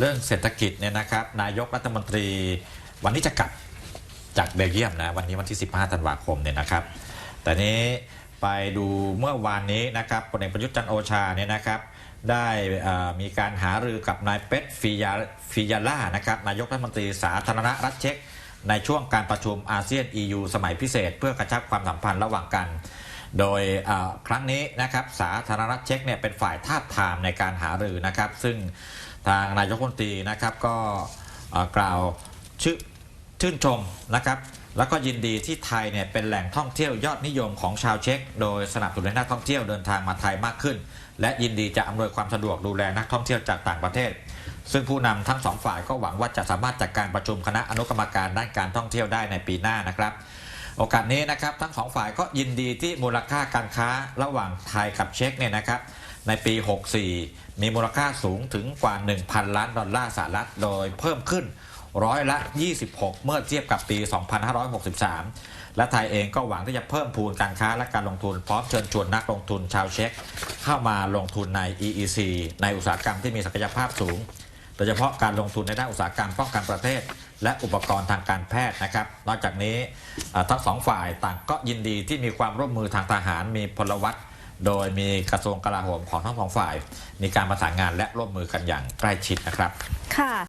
เรื่องเศรษฐกิจเนี่ยนะครับ นายกรัฐมนตรีวันนี้จะกลับจากเบลเยียมนะวันนี้วันที่ 15 ธันวาคมเนี่ยนะครับ แต่นี้ไปดูเมื่อวานนี้นะครับพลเอกประยุทธ์จันโอชาเนี่ยนะครับ ได้มีการหารือกับนายเป็ดฟิยาฟิยาล่านะครับนายกรัฐมนตรีสาธารณรัฐเช็กในช่วงการประชุมอาเซียน EU สมัยพิเศษ เพื่อกระชับความสัมพันธ์ระหว่างกัน โดยครั้งนี้นะครับสาธารณรัฐเช็กเนี่ยเป็นฝ่ายทาบทามในการหารือนะครับ ซึ่ง ทางนายกรัฐมนตรีนะครับก็กล่าวชื่อชื่นชมนะครับ แล้วก็ยินดีที่ไทยเนี่ยเป็นแหล่งท่องเที่ยวยอดนิยมของชาวเช็กโดยสนับสนุนให้นักท่องเที่ยวเดินทางมาไทยมากขึ้น และยินดีจะอำนวยความสะดวกดูแลนักท่องเที่ยวจากต่างประเทศ ซึ่งผู้นำทั้งสองฝ่ายก็หวังว่าจะสามารถจัดการประชุมคณะอนุกรรมการด้านการท่องเที่ยวได้ในปีหน้านะครับโอกาสนี้นะครับทั้งสองฝ่ายก็ยินดีที่มูลค่าการค้าระหว่างไทยกับเช็กเนี่ยนะครับ ในปี 64 มีมูลค่าสูงถึงกว่า 1,000 ล้านดอลลาร์สหรัฐ โดยเพิ่มขึ้นร้อยละ 26 เมื่อเทียบกับปี 2563 และไทยเองก็หวังที่จะเพิ่มพูนการค้าและการลงทุน พร้อมเชิญชวนนักลงทุนชาวเช็กเข้ามาลงทุนใน EEC ในอุตสาหกรรมที่มีศักยภาพสูง โดยเฉพาะการลงทุนในด้านอุตสาหกรรมป้องกันประเทศ และอุปกรณ์ทางการแพทย์นะครับ นอกจากนี้ทั้งสองฝ่ายต่างก็ยินดีที่มีความร่วมมือทางทหารมีพลวัต โดยมีกระทรวงกลาโหมของทั้งสองฝ่าย มีการประสานงานและร่วมมือกันอย่างใกล้ชิดนะครับ ค่ะ